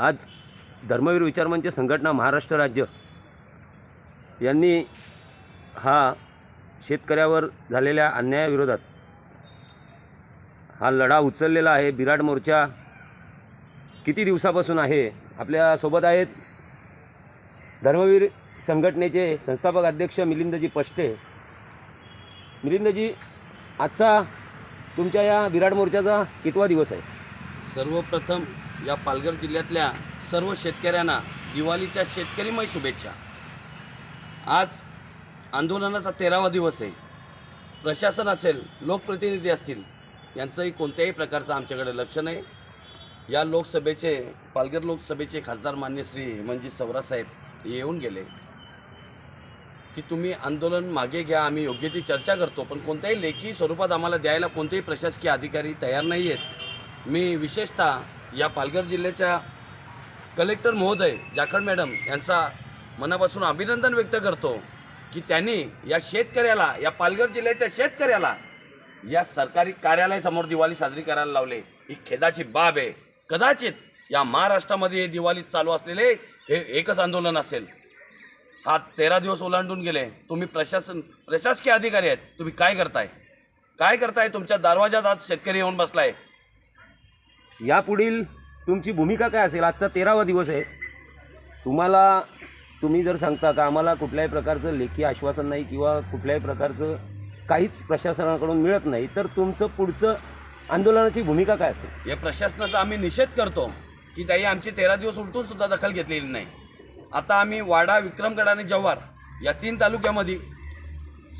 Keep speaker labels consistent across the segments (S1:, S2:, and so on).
S1: आज धर्मवीर विचारमंच संघटना महाराष्ट्र राज्य यांनी हा शेतकऱ्यावर झालेल्या अन्यायाविरोधात हा लढा उचललेला आहे. बिराड मोर्चा किती दिवसापासून आहे? आपल्यासोबत आहेत धर्मवीर संघटनेचे संस्थापक अध्यक्ष मिलिंदजी पष्टे. मिलिंदजी आजचा तुमच्या या बिराड मोर्चाचा कितवा दिवस आहे?
S2: सर्वप्रथम या पालघर जिल्ह्यातल्या सर्व शेतकऱ्यांना दिवाळीच्या शेतकरीमय शुभेच्छा. आज आंदोलनाचा तेरावा दिवस आहे. प्रशासन असेल लोकप्रतिनिधी असतील यांचंही कोणत्याही प्रकारचं आमच्याकडे लक्ष नाही. या लोकसभेचे पालघर लोकसभेचे खासदार मान्य श्री हेमंतजी सवरासाहेब येऊन गेले. की तुम्ही आंदोलन मागे घ्या आम्ही योग्य ती चर्चा करतो पण कोणत्याही लेखी स्वरूपात आम्हाला द्यायला कोणतेही प्रशासकीय अधिकारी तयार नाही आहेत मी विशेषतः या पालघर जिल्ह्याच्या कलेक्टर महोदय जाखड मॅडम यांचा मनापासून अभिनंदन व्यक्त करतो की त्यांनी या शेतकऱ्याला या पालघर जिल्ह्याच्या शेतकऱ्याला या सरकारी कार्यालयासमोर दिवाळी साजरी करायला लावले. ही खेदाची बाब आहे. कदाचित या महाराष्ट्रामध्ये हे दिवाळीत चालू असलेले हे एकच आंदोलन असेल. हा तेरा दिवस ओलांडून गेले. तुम्ही प्रशासन प्रशासकीय अधिकारी आहेत. तुम्ही काय करताय? काय करताय? तुमच्या दरवाजात आज शेतकरी येऊन बसलाय.
S1: यापुढील तुमची भूमिका काय असेल? आजचा तेरावा दिवस आहे. तुम्हाला तुम्ही जर सांगता का आम्हाला कुठल्याही प्रकारचं लेखी आश्वासन नाही किंवा कुठल्याही प्रकारचं काहीच प्रशासनाकडून मिळत नाही तर तुमचं पुढचं आंदोलनाची भूमिका काय असेल?
S2: या प्रशासनाचा आम्ही निषेध करतो की त्याही आमची तेरा दिवस उलटून सुद्धा दखल घेतलेली नाही. आता आम्ही वाडा विक्रमगड आणि जव्हार या तीन तालुक्यामध्ये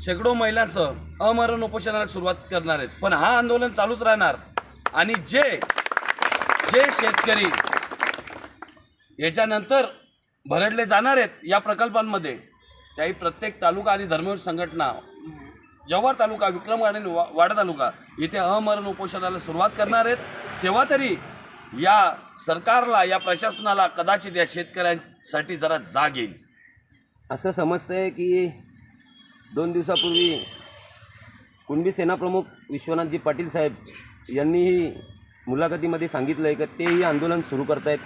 S2: शेकडो महिलांसह अमरण उपोषणाला सुरुवात करणार आहेत. पण हा आंदोलन चालूच राहणार आणि जे जे शेतकरी याच्यानंतर भरडले जाणार आहेत या प्रकल्पांमध्ये त्याही प्रत्येक तालुका आणि धर्मवीर संघटना जव्हार तालुका विक्रमगड आणि वा- वाडा तालुका इथे अमरण उपोषणाला सुरुवात करणार आहेत. तेव्हा तरी या सरकारला या प्रशासनाला कदाचित या शेतकऱ्यांसाठी जरा जाग येईल.
S1: असं समजतं आहे की दोन दिवसापूर्वी कुणबी सेनाप्रमुख विश्वनाथजी पाटील साहेब यांनीही मुलाखतीमध्ये सांगितलं आहे की तेही आंदोलन सुरू करतायत.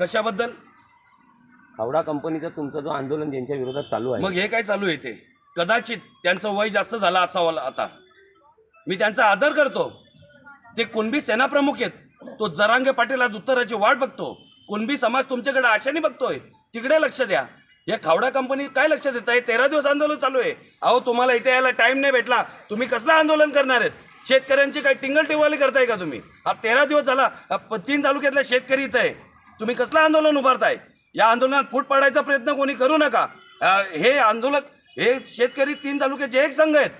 S2: कशाबद्दल?
S1: हावडा कंपनीचं तुमचं जो आंदोलन ज्यांच्या विरोधात चालू आहे.
S2: मग हे काय चालू आहे ते? कदाचित त्यांचं वय जास्त झालं असावं आता. मी त्यांचा आदर करतो. ते कुणबी सेनाप्रमुख आहेत. तो जरांगे पाटील आज उत्तराची वाट बघतो. कुणबी समाज तुमच्याकडे आशाने बघतोय. तिकडे लक्ष द्या. या खावडा कंपनी काय लक्ष देत आहे तेरा दिवस आंदोलन चालू आहे. अहो तुम्हाला इथे यायला टाइम नाही भेटला. तुम्ही कसलं आंदोलन करणार आहेत? शेतकऱ्यांची काय टिंगल टिवाली करताय का तुम्ही? हा तेरा दिवस झाला तीन तालुक्यातल्या शेतकरी इथं आहे. तुम्ही कसलं आंदोलन उभारताय? या आंदोलनात फूट पाडायचा प्रयत्न कोणी करू नका. हे आंदोलक हे शेतकरी तीन तालुक्याचे एक संघ आहेत.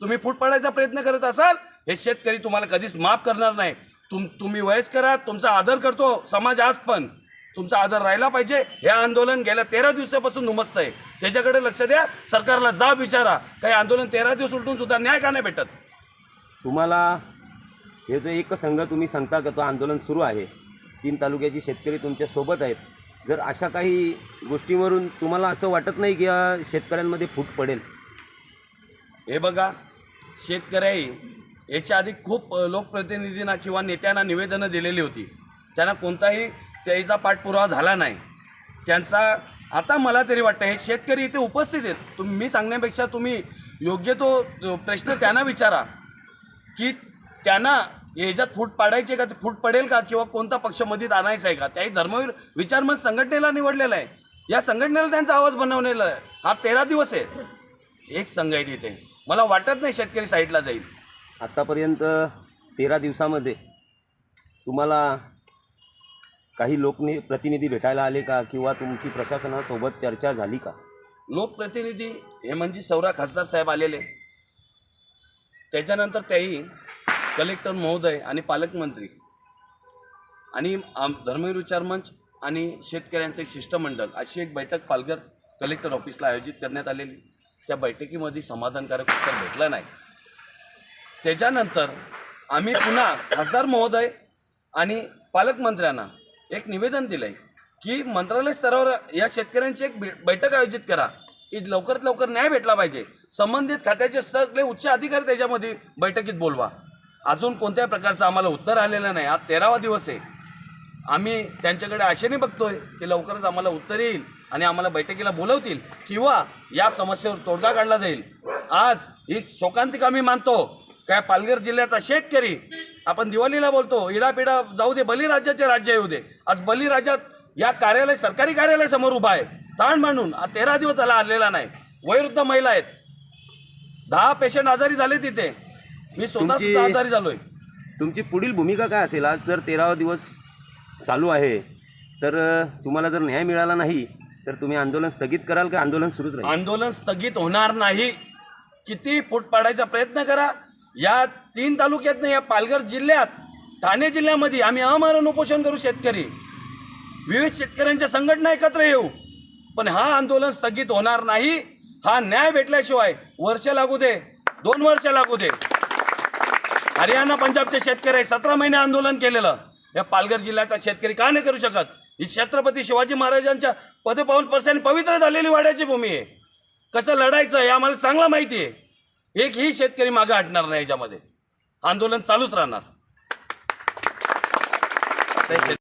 S2: तुम्ही फूट पाडायचा प्रयत्न करत असाल हे शेतकरी तुम्हाला कधीच माफ करणार नाही. तुम तुम्ही वयस्कर आहात तुमचा आदर करतो समाज आज पण. तुमचा आदर राहिला पाहिजे. हे आंदोलन गेल्या तेरा दिवसापासून नुमस्त आहे त्याच्याकडे लक्ष द्या सरकारला जा विचारा. काही आंदोलन तेरा दिवस उलटून सुद्धा न्याय का नाही भेटत?
S1: तुम्हाला हे जो एक संघ तुम्ही सांगता का तो आंदोलन सुरू आहे? तीन तालुक्याची शेतकरी तुमच्यासोबत आहेत. जर अशा काही गोष्टीवरून तुम्हाला असं वाटत नाही की शेतकऱ्यांमध्ये फूट पडेल?
S2: हे बघा शेतकऱ्याही याच्या आधी खूप लोकप्रतिनिधींना किंवा नेत्यांना निवेदनं दिलेली होती. त्यांना कोणताही त्याचा पाठपुरावा झाला नाही. त्यांचा आता मला तरी वाटतं हे शेतकरी इथे उपस्थित आहेत. तुम्ही सांगण्यापेक्षा तुम्ही योग्य तो प्रश्न त्यांना विचारा. की त्यांना याच्यात फूट पाडायची का? ते फूट पडेल का? किंवा कोणता पक्ष मधीत आणायचा आहे का? त्याही धर्मवीर विचारमंच संघटनेला निवडलेला आहे. या संघटनेला त्यांचा आवाज बनवलेला आहे. हा तेरा दिवस आहे. एक संघ आहे तिथे. मला वाटत नाही शेतकरी साईडला जाईल.
S1: आत्तापर्यंत तेरा दिवसामध्ये तुम्हाला काही लोकनि प्रतिनिधी भेटायला आले का? किंवा तुमची प्रशासनासोबत चर्चा झाली का?
S2: लोकप्रतिनिधी हेमंतजी सौरा खासदार साहेब आलेले. त्याच्यानंतर त्याही कलेक्टर महोदय आणि पालकमंत्री आणि आम- धर्मवीर विचार मंच आणि शेतकऱ्यांचं एक शिष्टमंडळ अशी एक बैठक पालघर कलेक्टर ऑफिसला आयोजित करण्यात आलेली. त्या बैठकीमध्ये समाधानकारक उत्तर भेटलं नाही. त्याच्यानंतर आम्ही पुन्हा खासदार महोदय आणि पालकमंत्र्यांना एक निवेदन दिलं आहे की मंत्रालय स्तरावर या शेतकऱ्यांची एक बैठक आयोजित करा. की लवकरात लवकर न्याय भेटला पाहिजे. संबंधित खात्याचे सगळे उच्च अधिकारी त्याच्यामध्ये बैठकीत बोलवा. अजून कोणत्याही प्रकारचं आम्हाला उत्तर आलेलं नाही. आज तेरावा दिवस आहे. आम्ही त्यांच्याकडे आशेने बघतोय की लवकरच आम्हाला उत्तर येईल आणि आम्हाला बैठकीला बोलवतील किंवा या समस्येवर तोडगा काढला जाईल. आज ही शोकांतिका आम्ही मानतो. काय पालघर जिल्ह्याचा शेतकरी आपण दिवाळीला बोलतो इडापिडा जाऊ दे बलिराज्याचे राज्य येऊ दे. आज बलिराज्यात या कार्यालय सरकारी कार्यालय समोर उभा आहे. ताण मांडून आज तेरा दिवस त्याला आलेला नाही. वयोवृद्ध महिला आहेत. दहा पेशंट आजारी झाले तिथे. मी स्वतः
S1: तुमची-
S2: सुद्धा आजारी झालोय.
S1: तुमची पुढील भूमिका काय असेल? आज जर तेरावा दिवस चालू आहे तर अ, तुम्हाला जर न्याय मिळाला नाही तर तुम्ही आंदोलन स्थगित कराल का? आंदोलन सुरूच राहील.
S2: आंदोलन स्थगित होणार नाही. किती फूट पाडायचा प्रयत्न करा. या तीन तालुक्यात नाही या पालघर जिल्ह्यात ठाणे जिल्ह्यामध्ये आम्ही अमरण उपोषण करू शेतकरी. विविध शेतकऱ्यांच्या संघटना एकत्र येऊ. पण हा आंदोलन स्थगित होणार नाही. हा न्याय भेटल्याशिवाय वर्ष लागू दे दोन वर्ष लागू दे. हरियाणा पंजाबचे शेतकरी सतरा महिने आंदोलन केलेलं. या पालघर जिल्ह्याचा शेतकरी का नाही करू शकत? ही छत्रपती शिवाजी महाराजांच्या पदपाऊन पर्सेंट पवित्र झालेली वाड्याची भूमी आहे. कसं लढायचं हे आम्हाला चांगलं माहिती आहे. एकही शेतकरी मागं हटणार नाही याच्यामध्ये. आंदोलन चालूच राहणार.